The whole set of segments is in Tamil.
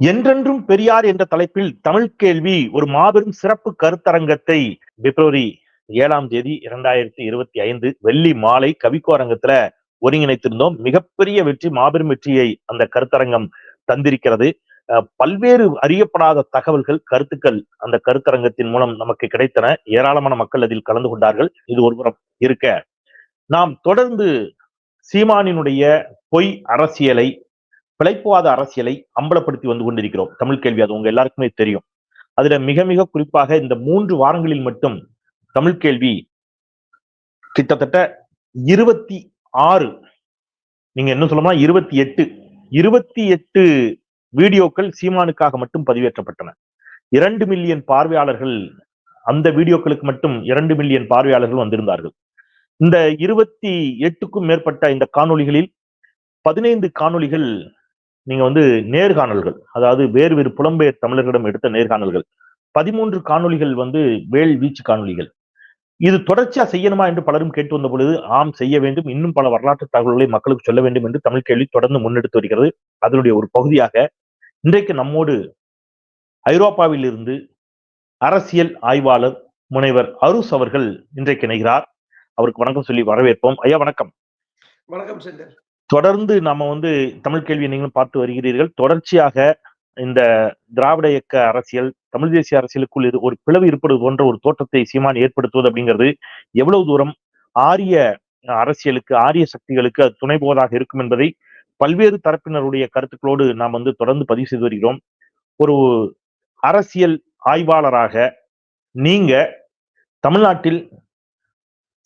என்றென்றும் பெரியார் என்ற தலைப்பில் தமிழ் கேள்வி ஒரு மாபெரும் சிறப்பு கருத்தரங்கத்தை பிப்ரவரி ஏழாம் தேதி இரண்டாயிரத்தி இருபத்தி ஐந்து வெள்ளி மாலை கவிக்கோரங்கத்துல ஒருங்கிணைத்திருந்தோம். மிகப்பெரிய வெற்றி மாபெரும் வெற்றியை அந்த கருத்தரங்கம் தந்திருக்கிறது. அஹ், பல்வேறு அறியப்படாத தகவல்கள் கருத்துக்கள் அந்த கருத்தரங்கத்தின் மூலம் நமக்கு கிடைத்தன. ஏராளமான மக்கள் அதில் கலந்து கொண்டார்கள். இது ஒருபுறம் இருக்க. நாம் தொடர்ந்து சீமானினுடைய பொய் அரசியலை பிழைப்புவாத அரசியலை அம்பலப்படுத்தி வந்து கொண்டிருக்கிறோம். தமிழ் கேள்வி அது உங்க எல்லாருக்குமே தெரியும். அதுல மிக மிக குறிப்பாக இந்த மூன்று வாரங்களில் மட்டும் தமிழ் கேள்வி கிட்டத்தட்ட இருபத்தி ஆறு நீங்க என்ன சொல்லணும்னா இருபத்தி எட்டு இருபத்தி எட்டு வீடியோக்கள் சீமானுக்காக மட்டும் பதிவேற்றப்பட்டன. இரண்டு மில்லியன் பார்வையாளர்கள் அந்த வீடியோக்களுக்கு மட்டும் இரண்டு மில்லியன் பார்வையாளர்கள் வந்திருந்தார்கள். இந்த இருபத்தி எட்டுக்கும் மேற்பட்ட இந்த காணொலிகளில் பதினைந்து காணொளிகள் நீங்க வந்து நேர்காணல்கள் அதாவது வேறு வேறு புலம்பெயர் தமிழர்களிடம் எடுத்த நேர்காணல்கள். பதிமூன்று காணொளிகள் வந்து வேல் வீச்சு காணொளிகள். இது தொடர்ச்சியா செய்யணுமா என்று பலரும் கேட்டு வந்த பொழுது ஆம் செய்ய வேண்டும். இன்னும் பல வரலாற்று தகவல்களை மக்களுக்கு சொல்ல வேண்டும் என்று தமிழ் கேள்வி தொடர்ந்து முன்னெடுத்து வருகிறது. அதனுடைய ஒரு பகுதியாக இன்றைக்கு நம்மோடு ஐரோப்பாவில் இருந்து அரசியல் ஆய்வாளர் முனைவர் அருஸ் அவர்கள் இன்றைக்கு இணைகிறார். அவருக்கு வணக்கம் சொல்லி வரவேற்போம். ஐயா வணக்கம். வணக்கம் செந்தர் தொடர்ந்து நம்ம வந்து தமிழ் கேள்வி நீங்களும் பார்த்து வருகிறீர்கள். தொடர்ச்சியாக இந்த திராவிட இயக்க அரசியல் தமிழ் தேசிய அரசியலுக்குள் இது ஒரு பிளவு இருப்பது போன்ற ஒரு தோற்றத்தை சீமான் ஏற்படுத்துவது அப்படிங்கிறது எவ்வளவு தூரம் ஆரிய அரசியலுக்கு ஆரிய சக்திகளுக்கு அது துணை போவதாக இருக்கும் என்பதை பல்வேறு தரப்பினருடைய கருத்துக்களோடு நாம் வந்து தொடர்ந்து பதிவு செய்து வருகிறோம். ஒரு அரசியல் ஆய்வாளராக நீங்க தமிழ்நாட்டில்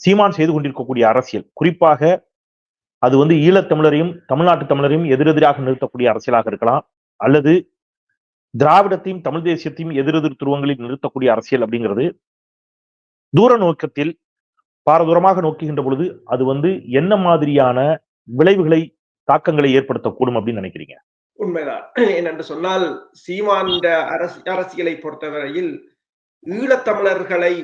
சீமான் செய்து கொண்டிருக்கக்கூடிய அரசியல் குறிப்பாக அது வந்து ஈழத்தமிழரையும் தமிழ்நாட்டு தமிழரையும் எதிரெதிராக நிறுத்தக்கூடிய அரசியலாக இருக்கலாம். அல்லது திராவிடத்தையும் தமிழ் தேசியத்தையும் எதிரெதிர் துருவங்களில் நிறுத்தக்கூடிய அரசியல் அப்படிங்கிறது தூர நோக்கத்தில் பாரதூரமாக நோக்குகின்ற பொழுது அது வந்து என்ன மாதிரியான விளைவுகளை தாக்கங்களை ஏற்படுத்தக்கூடும் அப்படின்னு நினைக்கிறீங்க? உண்மைதான். என்னென்று சொன்னால் சீமாண்ட அரசு அரசியலை பொறுத்தவரையில் ஈழத்தமிழர்களை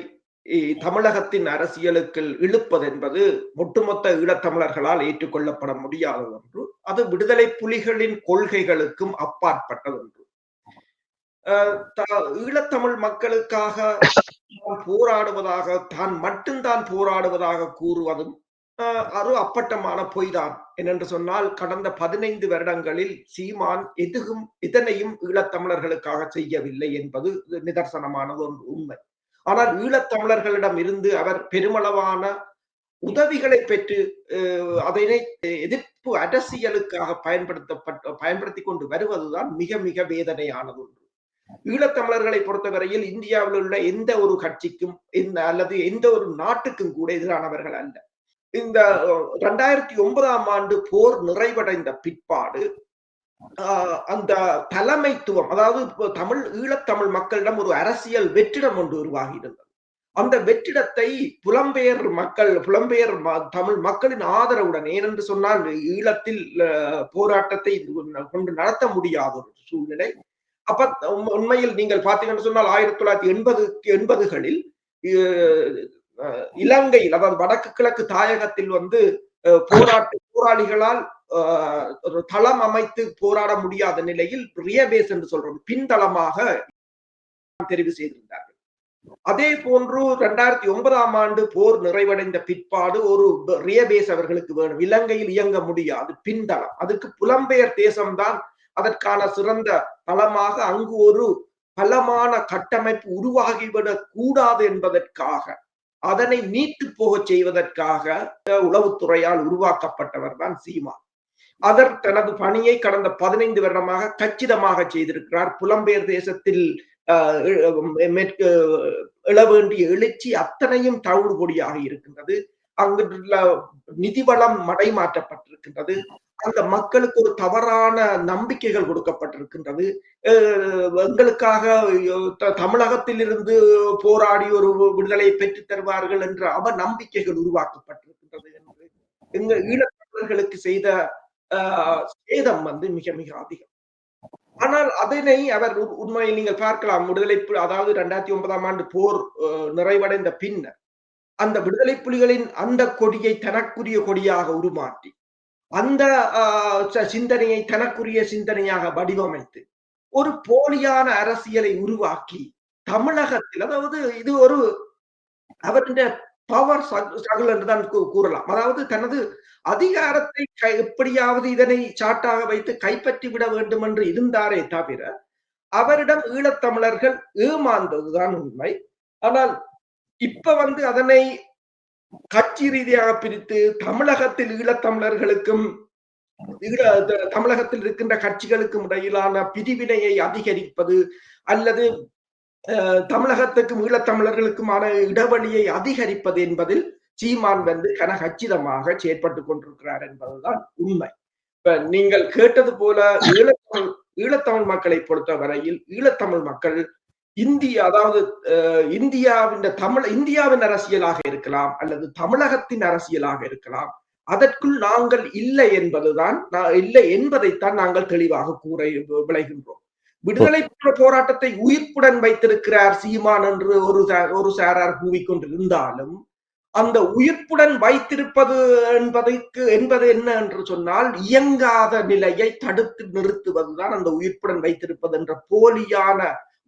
தமிழகத்தின் அரசியலுக்கு இழுப்பது என்பது ஒட்டுமொத்த ஈழத்தமிழர்களால் ஏற்றுக்கொள்ளப்பட முடியாத ஒன்று. அது விடுதலை புலிகளின் கொள்கைகளுக்கும் அப்பாற்பட்டது ஒன்று. ஈழத்தமிழ் மக்களுக்காக போராடுவதாக தான் மட்டும்தான் போராடுவதாக கூறுவதும் அது அப்பட்டமான பொய்தான். என்னென்று சொன்னால் கடந்த பதினைந்து வருடங்களில் சீமான் எதுவும் இதனையும் ஈழத்தமிழர்களுக்காக செய்யவில்லை என்பது நிதர்சனமானது ஒரு உண்மை. ஆனால் ஈழத்தமிழர்களிடம் இருந்து அவர் பெருமளவான உதவிகளை பெற்று அதனை எதிர்ப்பு அரசியலுக்காக பயன்படுத்தப்பட்ட பயன்படுத்தி கொண்டு வருவதுதான் மிக மிக வேதனையானது. ஒன்று ஈழத்தமிழர்களை பொறுத்தவரையில் இந்தியாவில் உள்ள எந்த ஒரு கட்சிக்கும் இந்த அல்லது எந்த ஒரு நாட்டுக்கும் கூட எதிரானவர்கள் அல்ல. இந்த ரெண்டாயிரத்தி ஒன்பதாம் ஆண்டு போர் நிறைவடைந்த பிற்பாடு அந்த தலைமைத்துவம் அதாவது தமிழ் ஈழத்தமிழ் மக்களிடம் ஒரு அரசியல் வெற்றிடம் ஒன்று உருவாகி இருந்தது அந்த வெற்றிடத்தை புலம்பெயர் மக்கள் புலம்பெயர் தமிழ் மக்களின் ஆதரவுடன் ஏனென்று சொன்னால் ஈழத்தில் போராட்டத்தை கொண்டு நடத்த முடியாத ஒரு சூழ்நிலை. அப்ப உண்மையில் நீங்கள் பார்த்தீங்கன்னு சொன்னால் ஆயிரத்தி தொள்ளாயிரத்தி எண்பது எண்பதுகளில் அஹ், இலங்கையில் அதாவது வடக்கு கிழக்கு தாயகத்தில் வந்து போராட்ட போராளிகளால் ஒரு தளம் அமைத்து போராட முடியாத நிலையில் ரியபேஸ் என்று சொல்றோம். பின்தளமாக தெரிவு செய்திருந்தார்கள். அதே போன்று ரெண்டாயிரத்தி ஒன்பதாம் ஆண்டு போர் நிறைவடைந்த பிற்பாடு ஒரு ரியபேஸ் அவர்களுக்கு வேணும். இலங்கையில் இயங்க முடியாது. பின்தளம். அதுக்கு புலம்பெயர் தேசம்தான் அதற்கான சிறந்த தளமாக அங்கு ஒரு பலமான கட்டமைப்பு உருவாகிவிடக் கூடாது என்பதற்காக அதனை நீட்டு போகச் செய்வதற்காக உளவுத்துறையால் உருவாக்கப்பட்டவர் தான் சீமா அவர் தனது பணியை கடந்த பதினைந்து வருடமாக கச்சிதமாக செய்திருக்கிறார். புலம்பெயர் தேசத்தில் எழ வேண்டிய எழுச்சி அத்தனையும் தவிடுபொடியாக இருக்கின்றது. அங்குள்ள நிதி வளம் மடைமாற்றப்பட்டிருக்கின்றது. அந்த மக்களுக்கு ஒரு தவறான நம்பிக்கைகள் கொடுக்கப்பட்டிருக்கின்றது. அஹ் எங்களுக்காக த- தமிழகத்திலிருந்து போராடி ஒரு விடுதலை பெற்றுத் தருவார்கள் என்ற அவ நம்பிக்கைகள் உருவாக்கப்பட்டிருக்கின்றது என்று எங்க ஈழத்தமிழர்களுக்கு செய்த சேதம் வந்து மிக மிக அதிகம். ஆனால் அதனை அவர் உண்மையை உண்மையில் நீங்கள் பார்க்கலாம். விடுதலை புலி அதாவது இரண்டாயிரத்தி ஒன்பதாம் ஆண்டு போர் நிறைவடைந்த பின்னர் அந்த விடுதலை புலிகளின் அந்த கொடியை தனக்குரிய கொடியாக உருமாற்றி அந்த ஆஹ், சிந்தனையை தனக்குரிய சிந்தனையாக வடிவமைத்து ஒரு போலியான அரசியலை உருவாக்கி தமிழகத்தில் அதாவது இது ஒரு அவருடைய பவர் ஸ்ட்ரகிள் என்றுதான் கூறலாம். அதாவது தனது அதிகாரத்தை எப்படியாவது இதனை சாட்டாக வைத்து கைப்பற்றி விட வேண்டும் என்று இருந்தாரே தவிர அவரிடம் ஈழத்தமிழர்கள் ஏமாந்ததுதான் உண்மை. ஆனால் இப்ப வந்து அதனை கட்சி ரீதியாக பிரித்து தமிழகத்தில் ஈழத்தமிழர்களுக்கும் தமிழகத்தில் இருக்கின்ற கட்சிகளுக்கும் இடையிலான பிரிவினையை அதிகரிப்பது அல்லது தமிழகத்துக்கும் ஈழத்தமிழர்களுக்குமான இடைவெளியை அதிகரிப்பது என்பதில் சீமான் வந்து கனகச்சிதமாக செயற்பட்டு கொண்டிருக்கிறார் என்பதுதான் உண்மை. இப்ப நீங்கள் கேட்டது போல ஈழத்தமிழ் ஈழத்தமிழ் மக்களை பொறுத்தவரையில் ஈழத்தமிழ் மக்கள் இந்திய அதாவது அஹ், இந்தியாவின் தமிழ் இந்தியாவின் அரசியலாக இருக்கலாம் அல்லது தமிழகத்தின் அரசியலாக இருக்கலாம். அதற்குள் நாங்கள் இல்லை என்பதுதான் இல்லை என்பதைத்தான் நாங்கள் தெளிவாக கூற விளைகின்றோம். விடுதலை போராட்டத்தை உயிர்ப்புடன் வைத்திருக்கிறார் சீமான் என்று ஒரு ஒரு சாரார் கூவிக்கொண்டிருந்தாலும் அந்த உயிர்ப்புடன் வைத்திருப்பது என்பதற்கு என்பது என்ன என்று சொன்னால் இயங்காத நிலையை தடுத்து நிறுத்துவதுதான் அந்த உயிர்ப்புடன் வைத்திருப்பது என்ற போலியான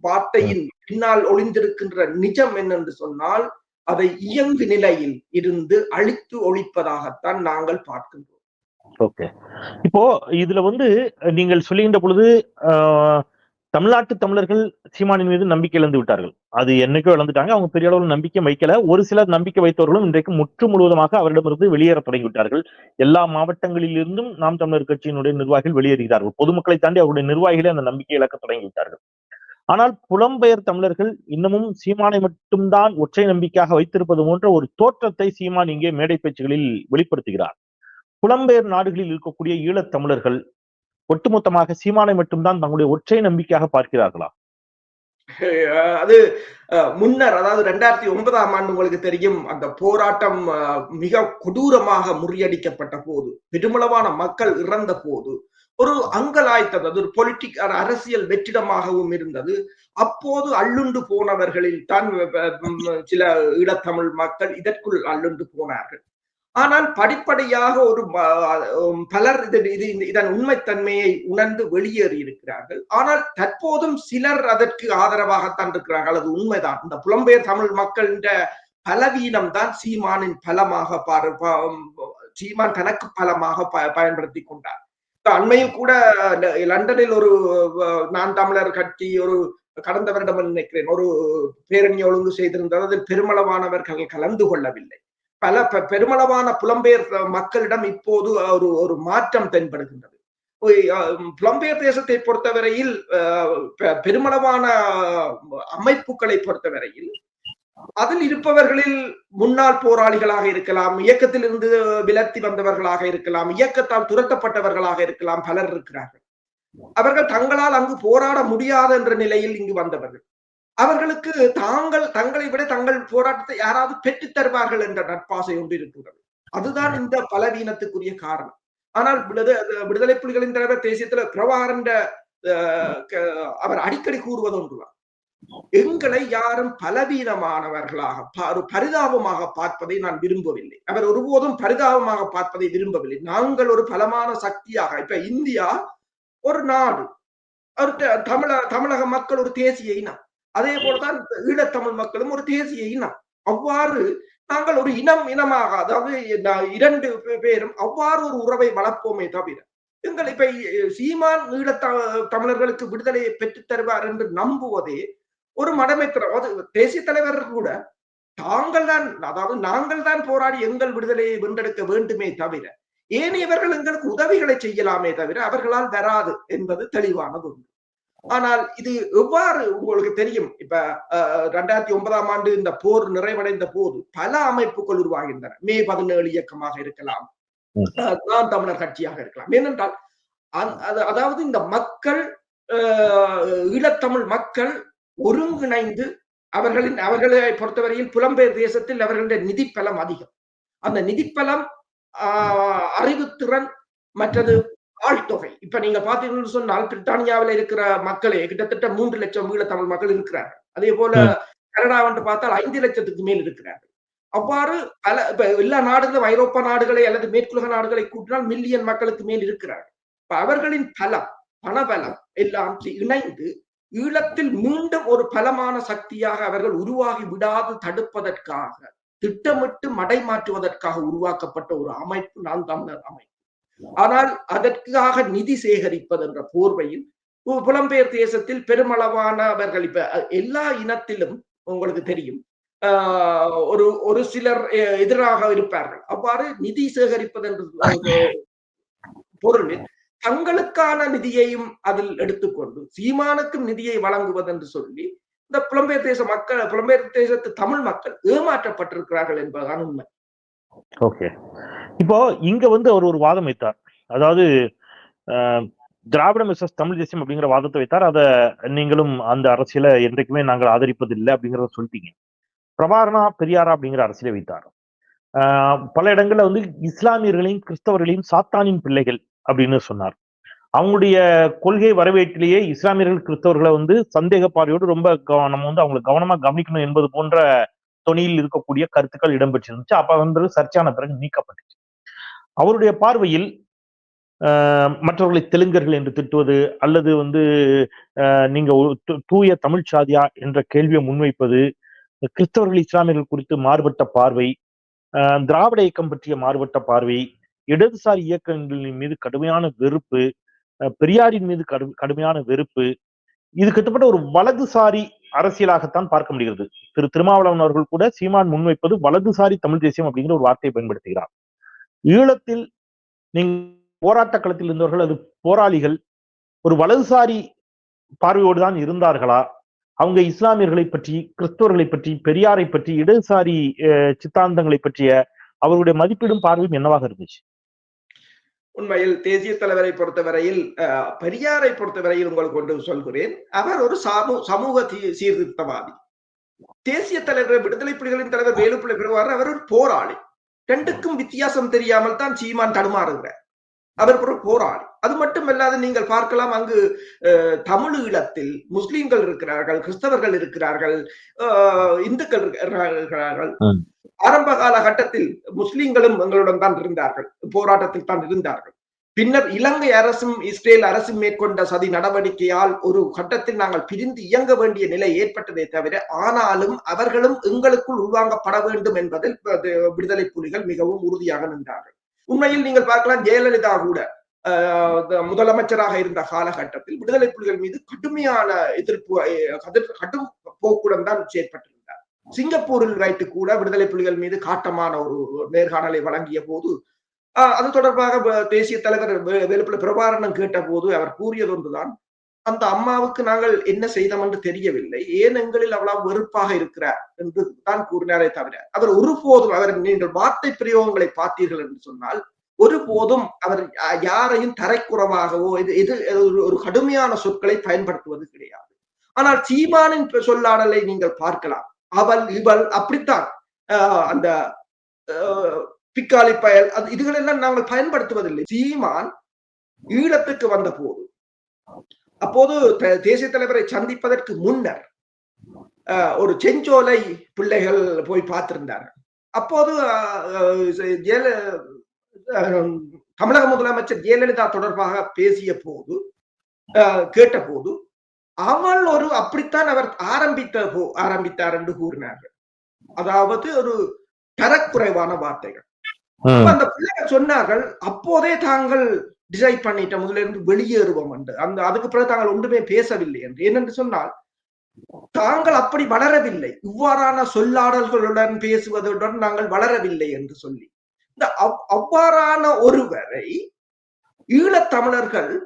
வார்த்தையின் பின்னால் ஒளிந்திருக்கின்ற நிஜம் என்னென்று சொன்னால் அதை இயங்கு நிலையில் இருந்து அழித்து ஒழிப்பதாகத்தான் நாங்கள் பார்க்கின்றோம். ஓகே. இப்போ இதுல வந்து நீங்கள் சொல்லுகின்ற பொழுது ஆஹ், தமிழ்நாட்டு தமிழர்கள் சீமானின் மீது நம்பிக்கை இழந்து விட்டார்கள். அது என்னைக்கோ இழந்துட்டாங்க. அவங்க பெரிய அளவில் நம்பிக்கை வைக்கல. ஒரு சிலர் நம்பிக்கை வைத்தவர்களும் இன்றைக்கு முற்று முழுவதுமாக அவரிடமிருந்து வெளியேற தொடங்கி விட்டார்கள். எல்லா மாவட்டங்களிலிருந்தும் நாம் தமிழர் கட்சியினுடைய நிர்வாகிகள் வெளியேறுகிறார்கள். பொதுமக்களை தாண்டி அவருடைய நிர்வாகிகளே அந்த நம்பிக்கை இழக்க தொடங்கிவிட்டார்கள் ஆனால் புலம்பெயர் தமிழர்கள் இன்னமும் சீமானை மட்டும்தான் ஒற்றை நம்பிக்கையாக வைத்திருப்பது போன்ற ஒரு தோற்றத்தை சீமான் இங்கே மேடை பேச்சுகளில் வெளிப்படுத்துகிறார். புலம்பெயர் நாடுகளில் இருக்கக்கூடிய ஈழத் தமிழர்கள் ஒட்டுமொத்தமாக சீமானை மட்டும்தான் தங்களுடைய ஒற்றை நம்பிக்கையாக பார்க்கிறார்களா? அது முன்னர் அதாவது ரெண்டாயிரத்தி ஒன்பதாம் ஆண்டு உங்களுக்கு தெரியும் அந்த போராட்டம் மிக கொடூரமாக முறியடிக்கப்பட்ட போது பெருமளவான மக்கள் இறந்த போது ஒரு அங்கலாய்த்தது அது ஒரு பொலிட்டிக் அரசியல் வெற்றிடமாகவும் இருந்தது. அப்போது அள்ளுண்டு போனவர்களில் தான் சில ஈழத்தமிழ் மக்கள் இதற்குள் அள்ளுண்டு போனார்கள். ஆனால் படிப்படியாக ஒரு பலர் இது இது இதன் உண்மைத்தன்மையை உணர்ந்து வெளியேறி இருக்கிறார்கள். ஆனால் தற்போதும் சிலர் அதற்கு ஆதரவாகத்தான் இருக்கிறார்கள். அது உண்மைதான். இந்த புலம்பெயர் தமிழ் மக்களின் பலவீனம் தான் சீமானின் பலமாக பாரு சீமான் தனக்கு பலமாக பயன்படுத்தி கொண்டார். அண்மையும் கூட லண்டனில் ஒரு நான் தமிழர் கட்சி ஒரு கடந்த வருடம் நினைக்கிறேன். ஒரு பேரணி ஒழுங்கு செய்திருந்தது. அதில் பெருமளவானவர்கள் கலந்து கொள்ளவில்லை. பல பெருமளவான புலம்பெயர் மக்களிடம் இப்போது ஒரு ஒரு மாற்றம் தென்படுகின்றது. புலம்பெயர் தேசத்தை பொறுத்தவரையில் அஹ், பெருமளவான அமைப்புகளை பொறுத்தவரையில் அதில் இருப்பவர்களில் முன்னாள் போராளிகளாக இருக்கலாம் இயக்கத்தில் இருந்து விலத்தி வந்தவர்களாக இருக்கலாம் இயக்கத்தால் துரத்தப்பட்டவர்களாக இருக்கலாம் பலர் இருக்கிறார்கள். அவர்கள் தங்களால் அங்கு போராட முடியாத என்ற நிலையில் இங்கு வந்தவர்கள். அவர்களுக்கு தாங்கள் தங்களை விட தங்கள் போராட்டத்தை யாராவது பெற்றுத் தருவார்கள் என்ற நட்பாசை ஒன்று இருக்கின்றது. அதுதான் இந்த பலவீனத்துக்குரிய காரணம். ஆனால் விடுத- விடுதலை புலிகளின் தலைவர் தேசியத்துல பிரபாகரன் அவர் அடிக்கடி கூறுவது ஒன்றுதான். எங்களை யாரும் பலவீனமானவர்களாக ஒரு பரிதாபமாக பார்ப்பதை நான் விரும்பவில்லை. அவர் ஒருபோதும் பரிதாபமாக பார்ப்பதை விரும்பவில்லை. நாங்கள் ஒரு பலமான சக்தியாக இப்ப இந்தியா ஒரு நாடு. ஒரு தமிழ தமிழக மக்கள் ஒரு தேசிய இனம். அதே போலதான் ஈழத்தமிழ் மக்களும் ஒரு தேசிய இனம். அவ்வாறு நாங்கள் ஒரு இனம் இனமாக அதாவது இரண்டு பேரும் அவ்வாறு ஒரு உறவை வளர்ப்போமே தவிர எங்கள் இப்ப சீமான் ஈழத்த தமிழர்களுக்கு விடுதலையை பெற்றுத் தருவார் என்று நம்புவதே ஒரு மடமைத்திரம் அதாவது தேசிய தலைவர் கூட தாங்கள் தான் அதாவது நாங்கள் தான் போராடி எங்கள் விடுதலையை வென்றெடுக்க வேண்டுமே தவிர ஏனையவர்கள் எங்களுக்கு உதவிகளை செய்யலாமே தவிர அவர்களால் வராது என்பது தெளிவானது உண்டு ஆனால் இது எவ்வாறு உங்களுக்கு தெரியும்? இப்ப ரெண்டாயிரத்தி ஒன்பதாம் ஆண்டு இந்த போர் நிறைவடைந்த போது பல அமைப்புகள் உருவாகின்றன. மே பதினேழு இயக்கமாக இருக்கலாம். நான் தமிழர் கட்சியாக இருக்கலாம். ஏனென்றால் அதாவது இந்த மக்கள் ஈழத்தமிழ் மக்கள் ஒருங்கிணைந்து அவர்களின் அவர்களை பொறுத்தவரையில் புலம்பெயர் தேசத்தில் அவர்களுடைய நிதிப்பலம் அதிகம். அந்த நிதிப்பலம் ஆஹ், அறிவுத்திறன் மற்றது ஆழ்தொகை இப்ப நீங்க பாத்தீங்கன்னு சொன்னால் பிரித்தானியாவில் இருக்கிற மக்களே கிட்டத்தட்ட மூன்று லட்சம் ஈழத்தமிழ் மக்கள் இருக்கிறார்கள் அதே போல. கனடா வந்து பார்த்தால் ஐந்து லட்சத்துக்கு மேல் இருக்கிறார்கள். அவ்வாறு பல இப்ப எல்லா நாடுகளும் ஐரோப்பா நாடுகளை அல்லது மேற்குலக நாடுகளை கூட்டினால் மில்லியன் மக்களுக்கு மேல் இருக்கிறார்கள். இப்ப அவர்களின் பலம் பணபலம் எல்லாம் இணைந்து ஈழத்தில் மீண்டும் ஒரு பலமான சக்தியாக அவர்கள் உருவாகி விடாது தடுப்பதற்காக திட்டமிட்டு மடை மாற்றுவதற்காக உருவாக்கப்பட்ட ஒரு அமைப்பு நான் தமிழர் அமைப்பு. ஆனால் அதற்காக நிதி சேகரிப்பது என்ற போர்வையில் புலம்பெயர் தேசத்தில் பெருமளவானவர்கள் இப்ப எல்லா இனத்திலும் உங்களுக்கு தெரியும். ஆஹ், ஒரு ஒரு சிலர் எதிராக இருப்பார்கள். அவ்வாறு நிதி சேகரிப்பது என்று பொருளில் தங்களுக்கான நிதியையும் அதில் எடுத்துக்கொண்டு சீமானுக்கும் நிதியை வழங்குவது என்று சொல்லி இந்த புலம்பெயர் தேச மக்கள் புலம்பெயர் தேசத்து தமிழ் மக்கள் ஏமாற்றப்பட்டிருக்கிறார்கள் என்பதுதான் உண்மை. ஓகே இப்போ இங்க வந்து அவர் ஒரு வாதம் வைத்தார். அதாவது அஹ், திராவிட மிஸ்ஸஸ் தமிழ் தேசியம் அப்படிங்கிற வாதத்தை வைத்தார். அதை நீங்களும் அந்த அரசியலை என்றைக்குமே நாங்கள் ஆதரிப்பதில்லை அப்படிங்கிறத சொல்லிட்டீங்க. பிரபாகரனா பெரியாரா அப்படிங்கிற அரசியலை வைத்தார். ஆஹ், பல இடங்கள்ல வந்து இஸ்லாமியர்களையும் கிறிஸ்தவர்களையும் சாத்தானின் பிள்ளைகள் அப்படின்னு சொன்னார். அவங்களுடைய கொள்கை வரவேற்றிலேயே இஸ்லாமியர்கள் கிறிஸ்தவர்களை வந்து சந்தேக பார்வையோடு ரொம்ப நம்ம வந்து அவங்களை கவனமா கவனிக்கணும் என்பது போன்ற தொனியில் இருக்கக்கூடிய கருத்துக்கள் இடம்பெற்றிருந்துச்சு. அப்ப வந்து சர்ச்சையான பிறகு நீக்கப்பட்டுச்சு. அவருடைய பார்வையில் ஆஹ், மற்றவர்களை தெலுங்கர்கள் என்று திட்டுவது அல்லது வந்து ஆஹ், நீங்க தூய தமிழ் சாதியா என்ற கேள்வியை முன்வைப்பது கிறிஸ்தவர்கள் இஸ்லாமியர்கள் குறித்து மாறுபட்ட பார்வை ஆஹ், திராவிட இயக்கம் பற்றிய மாறுபட்ட பார்வை இடதுசாரி இயக்கங்களின் மீது கடுமையான வெறுப்பு பெரியாரின் மீது கடு கடுமையான வெறுப்பு இது கிட்டத்தட்ட ஒரு வலதுசாரி அரசியலாகத்தான் பார்க்க முடிகிறது. திரு திருமாவளவன் அவர்கள் கூட சீமான் முன்வைப்பது வலதுசாரி தமிழ் தேசியம் அப்படிங்கிற ஒரு வார்த்தையை பயன்படுத்துகிறார். ஈழத்தில் நீங்க போராட்ட களத்தில் இருந்தவர்கள் அது போராளிகள் ஒரு வலதுசாரி பார்வையோடு தான் இருந்தார்களா? அவங்க இஸ்லாமியர்களை பற்றி கிறிஸ்தவர்களை பற்றி பெரியாரை பற்றி இடதுசாரி அஹ், சித்தாந்தங்களை பற்றிய அவருடைய மதிப்பீடும் பார்வையும் என்னவாக இருந்துச்சு? உண்மையில் தேசிய தலைவரை பொறுத்தவரையில் அஹ், பெரியாரை பொறுத்தவரையில் உங்களுக்கு ஒன்று சொல்கிறேன். அவர் ஒரு சமூக சமூக சீர்திருத்தவாதி. தேசிய தலைவர் விடுதலை புலிகளின் தலைவர் வேலுப்பிள்ளை பெறுவார். அவர் ஒரு போராளி. ரெண்டுக்கும் வித்தியாசம் தெரியாமல் தான் சீமான் தடுமாறுகிறார். அவர் ஒரு போராளி. அது மட்டுமல்லாது நீங்கள் பார்க்கலாம் அங்கு அஹ், தமிழ் ஈழத்தில் முஸ்லிம்கள் இருக்கிறார்கள் கிறிஸ்தவர்கள் இருக்கிறார்கள் இந்துக்கள் இருக்கிறார்கள். ஆரம்ப காலகட்டத்தில் முஸ்லிம்களும் எங்களுடன் தான் இருந்தார்கள். போராட்டத்தில் தான் இருந்தார்கள். பின்னர் இலங்கை அரசும் இஸ்ரேல் அரசும் மேற்கொண்ட சதி நடவடிக்கையால் ஒரு கட்டத்தில் நாங்கள் பிரிந்து இயங்க வேண்டிய நிலை ஏற்பட்டதே தவிர ஆனாலும் அவர்களும் எங்களுக்குள் உள்வாங்கப்பட வேண்டும் என்பதில் விடுதலை புலிகள் மிகவும் உறுதியாக நின்றார்கள். உண்மையில் நீங்கள் பார்க்கலாம் ஜெயலலிதா கூட ஆஹ், முதலமைச்சராக இருந்த காலகட்டத்தில் விடுதலை புலிகள் மீது கடுமையான எதிர்ப்பு கடும் போக்குடன் தான் ஏற்பட்டிருந்தது சிங்கப்பூரில் வைத்து கூட விடுதலை புலிகள் மீது காட்டமான ஒரு நேர்காணலை வழங்கிய போது ஆஹ், அது தொடர்பாக தேசிய தலைவர் வே- பிரபாரணம் கேட்ட போது அவர் கூறியது ஒன்றுதான் அந்த அம்மாவுக்கு நாங்கள் என்ன செய்தோம் என்று தெரியவில்லை. ஏன் எங்களில் அவ்வளவு வெறுப்பாக இருக்கிறார்? என்று தான் கூறினாரே தவிர அவர் ஒருபோதும் அவர் நீங்கள் வார்த்தை பிரயோகங்களை பார்த்தீர்கள் என்று சொன்னால் ஒருபோதும் அவர் யாரையும் தரைக்குறவாகவோ இது இது ஒரு- ஒரு கடுமையான சொற்களை பயன்படுத்துவது கிடையாது. ஆனால் சீமானின் சொல்லாடலை நீங்கள் பார்க்கலாம். அவள் இவள் அப்படித்தான். ஆஹ் அந்த பிக்காலி பயல் அது இதுகளெல்லாம் நாங்கள் பயன்படுத்துவதில்லை. சீமான் ஈழத்துக்கு வந்த போது அப்போது தேசிய தலைவரை சந்திப்பதற்கு முன்னர் ஒரு செஞ்சோலை பிள்ளைகள் போய் பார்த்திருந்தார் அப்போது ஜெயல தமிழக முதலமைச்சர் ஜெயலலிதா தொடர்பாக பேசிய போது கேட்ட போது அவள் ஒரு அப்படித்தான் அவர் ஆரம்பித்த ஆரம்பித்தார் என்று கூறினார்கள். அதாவது ஒரு தரக்குறைவான வார்த்தைகள். அந்த பிள்ளைகள் சொன்னார்கள் அப்போதே தாங்கள் டிசைட் பண்ணிட்ட முதல்ல இருந்து வெளியேறுவோம் என்று. அந்த அதுக்கு பிறகு தாங்கள் ஒன்றுமே பேசவில்லை என்று. ஏனென்று சொன்னால் தாங்கள் அப்படி வளரவில்லை. இவ்வாறான சொல்லாடல்களுடன் பேசுவதுடன் நாங்கள் வளரவில்லை என்று சொல்லி. இந்த அவ்- அவ்வாறான ஒருவரை ஈழத்தமிழர்கள்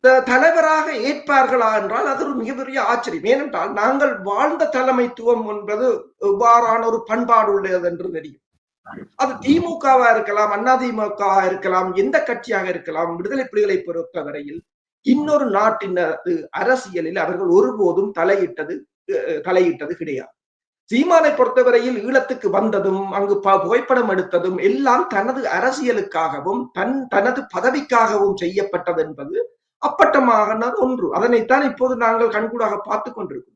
தலைவராக ஏற்பார்களா என்றால் அது ஒரு மிகப்பெரிய ஆச்சரியம். ஏனென்றால் நாங்கள் வாழ்ந்த தலைமைத்துவம் என்பது இவ்வாறான ஒரு பண்பாடு உள்ளது என்று தெரியும். அது திமுகவா இருக்கலாம் அதிமுகவா இருக்கலாம் எந்த கட்சியாக இருக்கலாம் விடுதலை புலிகளை பொறுத்தவரையில் இன்னொரு நாட்டின் அரசியலில் அவர்கள் ஒருபோதும் தலையிட்டது தலையிட்டது கிடையாது. சீமானை பொறுத்தவரையில் ஈழத்துக்கு வந்ததும் அங்கு ப- புகைப்படம் எடுத்ததும் எல்லாம் தனது அரசியலுக்காகவும் தன் தனது பதவிக்காகவும் செய்யப்பட்டது என்பது அப்பட்டமாக ஒன்று. அதனைத்தான் இப்போது நாங்கள் கண்கூடாக பார்த்து கொண்டிருக்கிறோம்.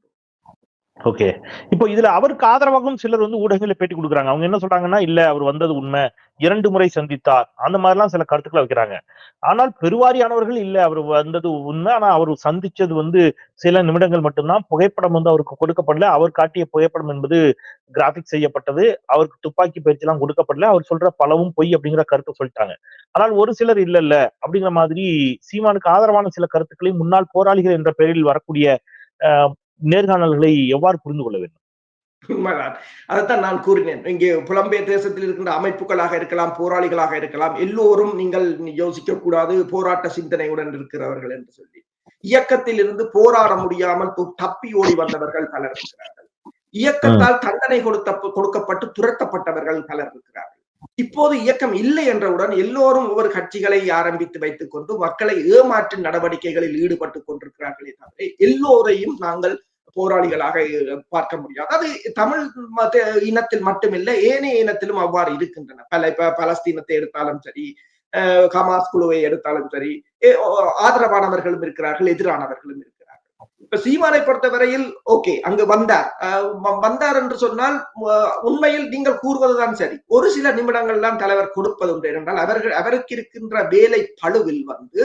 ஓகே இப்போ இதுல அவருக்கு ஆதரவாகவும் சிலர் வந்து ஊடகங்களில் பேட்டி கொடுக்குறாங்க. அவங்க என்ன சொல்றாங்கன்னா இல்ல அவர் வந்தது உண்மை. இரண்டு முறை சந்தித்தார். அந்த மாதிரிலாம் சில கருத்துக்களை வைக்கிறாங்க. ஆனால் பெருவாரியானவர்கள் இல்ல அவர் வந்தது உண்மை. ஆனா அவர் சந்திச்சது வந்து சில நிமிடங்கள் மட்டும்தான். புகைப்படம் வந்து அவருக்கு கொடுக்கப்படல. அவர் காட்டிய புகைப்படம் என்பது கிராபிக் செய்யப்பட்டது. அவருக்கு துப்பாக்கி பயிற்சி எல்லாம் கொடுக்கப்படல. அவர் சொல்ற பலவும் பொய் அப்படிங்கிற கருத்தை சொல்லிட்டாங்க. ஆனால் ஒரு சிலர் இல்ல இல்ல அப்படிங்கிற மாதிரி சீமானுக்கு ஆதரவான சில கருத்துக்களையும் முன்னாள் போராளிகள் என்ற பெயரில் வரக்கூடிய நேர்காணல்களை எவ்வாறு புரிந்து கொள்ள வேண்டும்? உண்மைதான். அதைத்தான் நான் கூறினேன். இங்கே புலம்பெயர் தேசத்தில் இருக்கின்ற அமைப்புகளாக இருக்கலாம் போராளிகளாக இருக்கலாம் எல்லோரும் நீங்கள் யோசிக்க கூடாது போராட்ட சிந்தனையுடன் இருக்கிறவர்கள் என்று சொல்லி. இயக்கத்தில் இருந்து போராட முடியாமல் தப்பி ஓடி வந்தவர்கள் பலர் இருக்கிறார்கள். இயக்கத்தால் தண்டனை கொடுத்த கொடுக்கப்பட்டு துரத்தப்பட்டவர்கள் பலர் இருக்கிறார்கள். இப்போது இயக்கம் இல்லை என்றவுடன் எல்லோரும் ஒவ்வொரு கட்சிகளை ஆரம்பித்து வைத்துக் கொண்டு மக்களை ஏமாற்றும் நடவடிக்கைகளில் ஈடுபட்டு கொண்டிருக்கிறார்களே தவிர எல்லோரையும் நாங்கள் போராளிகளாக பார்க்க முடியாது அது தமிழ் மத இனத்தில் மட்டுமில்லை ஏனைய இனத்திலும் அவ்வாறு இருக்கின்றன. பல இப்ப பலஸ்தீனத்தை எடுத்தாலும் சரி அஹ், ஹமாஸ் குழுவை எடுத்தாலும் சரி ஆதரவானவர்களும் இருக்கிறார்கள் எதிரானவர்களும் இருக்கிறார்கள். இப்ப சீமானை பொறுத்தவரையில் ஓகே அங்கு வந்தார். வந்தார் என்று சொன்னால் உண்மையில் நீங்கள் கூறுவதுதான் சரி. ஒரு சில நிமிடங்கள் தான் தலைவர் கொடுப்பது உண்டு. என்றால் அவர்கள் அவருக்கு இருக்கின்ற வேலை பழுவில் வந்து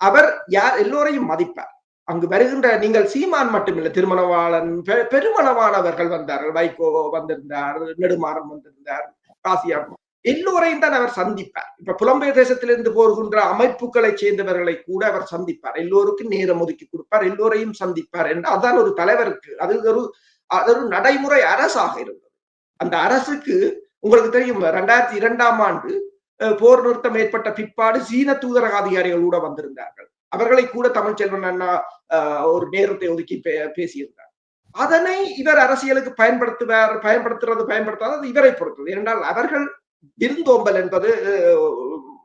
அவர் யார் எல்லோரையும் மதிப்பார். அங்கு வருகின்ற நீங்கள் சீமான் மட்டுமில்லை திருமணவாளன் பெ- பெருமளவானவர்கள் வந்தார்கள். வைகோ வந்திருந்தார் நெடுமாறன் வந்திருந்தார் காசியா எல்லோரையும் தான் அவர் சந்திப்பார். இப்ப புலம்பெயர் தேசத்திலிருந்து போகின்ற அமைப்புகளை சேர்ந்தவர்களை கூட அவர் சந்திப்பார். எல்லோருக்கும் நேரம் ஒதுக்கி கொடுப்பார் எல்லோரையும் சந்திப்பார் என்று அதான் ஒரு தலைவருக்கு அது ஒரு அது ஒரு நடைமுறை அரசாக இருந்தது. அந்த அரசுக்கு உங்களுக்கு தெரியும் ரெண்டாயிரத்தி இரண்டாம் ஆண்டு அஹ், போர் நிறுத்தம் ஏற்பட்ட பிற்பாடு சீன தூதரக அதிகாரிகள் கூட வந்திருந்தார்கள். அவர்களை கூட தமிழ்ச்செல்வன் அண்ணா ஆஹ், ஒரு நேரத்தை ஒதுக்கி பே- பேசியிருந்தார். அதனை இவர் அரசியலுக்கு பயன்படுத்துவார் பயன்படுத்துறது பயன்படுத்தாதது இவரை பொறுத்தது. ஏனென்றால் அவர்கள் விருந்தோம்பல் என்பது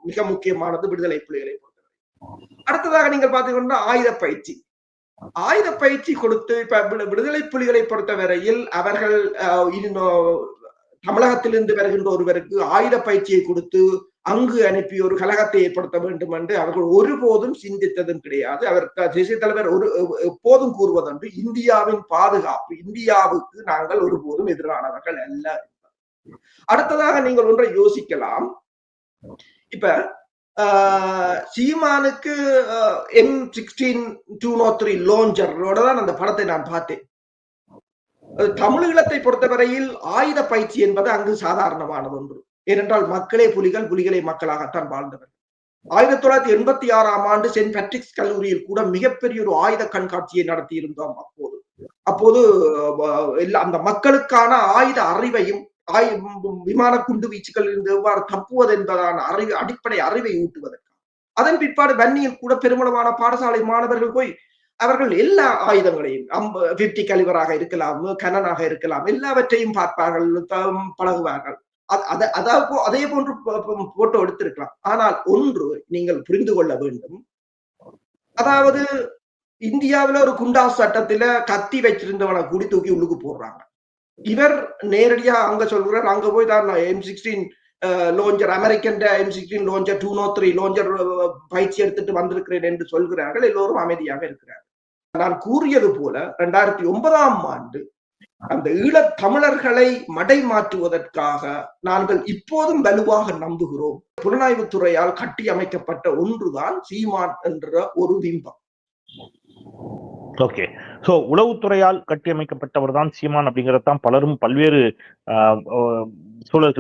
மிக முக்கியமானது விடுதலை புலிகளை பொறுத்தது அடுத்ததாக நீங்கள் பார்த்தீங்கன்னா ஆயுத பயிற்சி. ஆயுத பயிற்சி கொடுத்து இப்ப விடுதலை புலிகளை பொறுத்தவரையில் அவர்கள் தமிழகத்திலிருந்து வருகின்ற ஒருவருக்கு ஆயுத பயிற்சியை கொடுத்து அங்கு அனுப்பி ஒரு கலகத்தை ஏற்படுத்த வேண்டும் என்று அவர்கள் ஒருபோதும் சிந்தித்ததும் கிடையாது. அவர் தேசிய தலைவர் ஒரு எப்போதும் கூறுவதென்று இந்தியாவின் பாதுகாப்பு இந்தியாவுக்கு நாங்கள் ஒருபோதும் எதிரானவர்கள் அல்ல அடுத்ததாக நீங்கள் ஒன்றை யோசிக்கலாம். இப்ப ஆஹ், சீமானுக்கு M sixteen two no three லோஞ்சரோட தான் அந்த படத்தை நான் பார்த்தேன். தமிழீழத்தை பொறுத்தவரையில் ஆயுத பயிற்சி என்பது அங்கு சாதாரணமானது ஒன்று ஏனென்றால் மக்களே புலிகள் புலிகளை மக்களாகத்தான் வாழ்ந்தவர் ஆயிரத்தி தொள்ளாயிரத்தி எண்பத்தி ஆறாம் ஆண்டு சென்ட் பேட்ரிக்ஸ் கல்லூரியில் கூட மிகப்பெரிய ஒரு ஆயுத கண்காட்சியை நடத்தி இருந்தோம் அப்போது அப்போது அந்த மக்களுக்கான ஆயுத அறிவையும் விமான குண்டு வீச்சுகளில் இருந்து எவ்வாறு தப்புவது என்பதான அறிவு அடிப்படை அறிவை ஊட்டுவதற்கு அதன் பிற்பாடு வன்னியில் கூட பெருமளவான பாடசாலை மாணவர்கள் போய் அவர்கள் எல்லா ஆயுதங்களையும் அம்பு பிப்டி கலிவராக இருக்கலாம் கனனாக இருக்கலாம் எல்லாவற்றையும் பார்ப்பார்கள் பழகுவார்கள். அதாவது அதே போன்று போட்டோ எடுத்திருக்கலாம். ஆனால் ஒன்று நீங்கள் புரிந்து கொள்ள வேண்டும். அதாவது இந்தியாவில ஒரு குண்டாஸ் சட்டத்துல கத்தி வச்சிருந்தவனை கூடி தூக்கி உள்ளுக்கு போடுறாங்க. இவர் நேரடியா அங்க சொல்கிறார் அங்க போய் தான் M sixteen launcher American M sixteen launcher two no three launcher பயிற்சி எடுத்துட்டு வந்திருக்கிறேன் என்று சொல்கிறார்கள். எல்லோரும் அமைதியாக இருக்கிறார்கள். நான் கூறியது போல ரெண்டாயிரத்தி ஒன்பதாம் ஆண்டு அந்த ஈழத் தமிழர்களை மடை மாற்றுவதற்காக நாங்கள் இப்போதும் வலுவாக நம்புகிறோம். புலனாய்வுத் துறையால் கட்டி அமைக்கப்பட்ட ஒன்றுதான் சீமான் என்ற ஒரு பிம்பம். ஓகே சோ உளவுத்துறையால் கட்டியமைக்கப்பட்டவர் தான் சீமான் அப்படிங்கிறதுதான் பலரும் பல்வேறு ஆஹ்,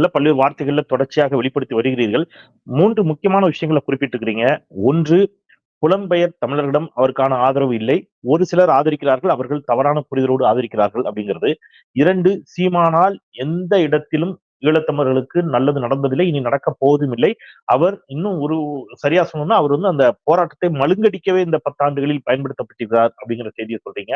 பல்வேறு வார்த்தைகளில் தொடர்ச்சியாக வெளிப்படுத்தி வருகிறீர்கள். மூன்று முக்கியமான விஷயங்களை குறிப்பிட்டிருக்கிறீங்க. ஒன்று புலம்பெயர் தமிழர்களிடம் அவருக்கான ஆதரவு இல்லை. ஒரு சிலர் ஆதரிக்கிறார்கள் அவர்கள் தவறான புரிதலோடு ஆதரிக்கிறார்கள் அப்படிங்கிறது. இரண்டு சீமானால் எந்த இடத்திலும் ஈழத்தமிழர்களுக்கு நல்லது நடந்ததில்லை இனி நடக்க போவதும் இல்லை. அவர் இன்னும் ஒரு சரியா சொன்னோம்னா அவர் வந்து அந்த போராட்டத்தை மழுங்கடிக்கவே இந்த பத்தாண்டுகளில் பயன்படுத்தப்பட்டிருக்கிறார் அப்படிங்கிற செய்தியை சொல்றீங்க.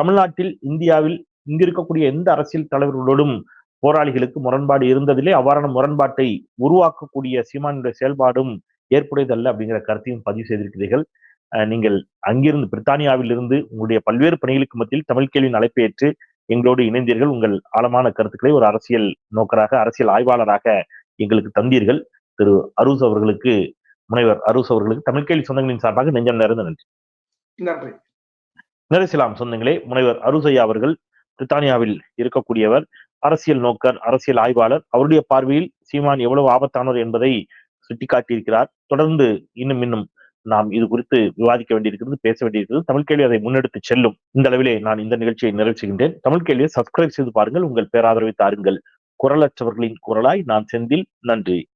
தமிழ்நாட்டில் இந்தியாவில் இங்க இருக்கக்கூடிய எந்த அரசியல் தலைவர்களோடும் போராளிகளுக்கு முரண்பாடு இருந்ததில்லை. அவ்வாறான முரண்பாட்டை உருவாக்கக்கூடிய சீமானுடைய செயல்பாடும் ஏற்புடையதல்ல அப்படிங்கிற கருத்தையும் பதிவு செய்திருக்கிறீர்கள். நீங்கள் அங்கிருந்து பிரித்தானியாவில் இருந்து உங்களுடைய பல்வேறு பணிகளுக்கு மத்தியில் தமிழ் கேள்வியின் அழைப்பை ஏற்று எங்களோடு இணைந்தீர்கள். உங்கள் ஆழமான கருத்துக்களை ஒரு அரசியல் நோக்கராக அரசியல் ஆய்வாளராக எங்களுக்கு தந்தீர்கள். திரு அரூஸ் அவர்களுக்கு முனைவர் அரூஸ் அவர்களுக்கு தமிழ் கேள்வி சொந்தங்களின் சார்பாக நெஞ்சம் நிறைந்த நன்றி. நன்றி. நரிசிலாம் சொந்தங்களே முனைவர் அருசையா அவர்கள் பிரித்தானியாவில் இருக்கக்கூடியவர் அரசியல் நோக்கர் அரசியல் ஆய்வாளர். அவருடைய பார்வையில் சீமான் எவ்வளவு ஆபத்தானவர் என்பதை சுட்டிக்காட்டியிருக்கிறார். தொடர்ந்து இன்னும் இன்னும் நாம் இது குறித்து விவாதிக்க வேண்டியிருக்கிறது பேச வேண்டியிருக்கிறது. தமிழ் கேள்வி அதை முன்னெடுத்து செல்லும். இந்த அளவிலே நான் இந்த நிகழ்ச்சியை நிறைவு செய்கின்றேன். தமிழ் கேள்வியை சப்ஸ்கிரைப் செய்து பாருங்கள். உங்கள் பேராதரவை தாருங்கள். குரலற்றவர்களின் குரலாய் நான் செந்தில். நன்றி.